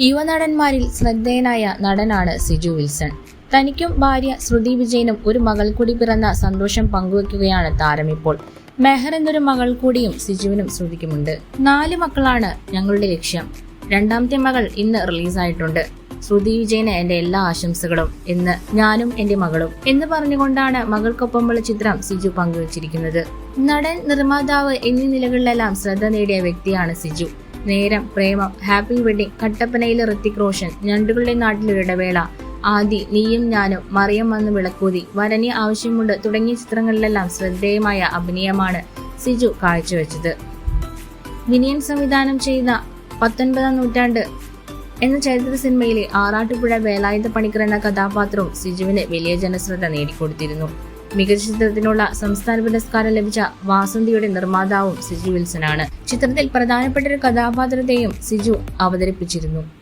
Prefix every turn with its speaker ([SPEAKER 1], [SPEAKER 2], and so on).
[SPEAKER 1] യുവനടന്മാരിൽ ശ്രദ്ധേയനായ നടനാണ് സിജു വിൽസൺ. തനിക്കും ഭാര്യ ശ്രുതി വിജയനും ഒരു മകൾ കൂടി പിറന്ന സന്തോഷം പങ്കുവെക്കുകയാണ് താരം ഇപ്പോൾ. മെഹർ എന്നൊരു മകൾ കൂടിയും സിജുവിനും ശ്രുതിക്കുമുണ്ട്. നാല് മക്കളാണ് ഞങ്ങളുടെ ലക്ഷ്യം. രണ്ടാമത്തെ മകൾ ഇന്ന് റിലീസായിട്ടുണ്ട്. ശ്രുതി വിജയന് എന്റെ എല്ലാ ആശംസകളും എന്ന് ഞാനും എന്റെ മകളും എന്ന് പറഞ്ഞുകൊണ്ടാണ് മകൾക്കൊപ്പമുള്ള ചിത്രം സിജു പങ്കുവച്ചിരിക്കുന്നത്. നടൻ നിർമ്മാതാവ് എന്നീ നിലകളിലെല്ലാം ശ്രദ്ധ നേടിയ വ്യക്തിയാണ് സിജു. നേരം പ്രേമം ഹാപ്പി വെഡിങ് കട്ടപ്പനയിലെ ഋത്തിക് റോഷൻ ഞണ്ടുകളുടെ നാട്ടിലൊരിടവേള ആദി നീയും ഞാനും മറിയം വന്ന് വിളക്കൂതി. വരനി ആവശ്യമുണ്ട് തുടങ്ങിയ ചിത്രങ്ങളിലെല്ലാം ശ്രദ്ധേയമായ അഭിനയമാണ് സിജു കാഴ്ചവെച്ചത്. വിനയൻ സംവിധാനം ചെയ്ത പത്തൊൻപതാം നൂറ്റാണ്ട് എന്ന ചരിത്ര സിനിമയിലെ ആറാട്ടുപുഴ വേലായുധ പണിക്കർ എന്ന കഥാപാത്രവും സിജുവിന് വലിയ ജനശ്രദ്ധ നേടിക്കൊടുത്തിരുന്നു. മികച്ച ചിത്രത്തിനുള്ള സംസ്ഥാന പുരസ്കാരം ലഭിച്ച വാസന്തിയുടെ നിർമ്മാതാവും സിജു ആണ് ചിത്രത്തിൽ പ്രധാനപ്പെട്ട ഒരു കഥാപാത്രത്തെയും സിജു അവതരിപ്പിച്ചിരുന്നു.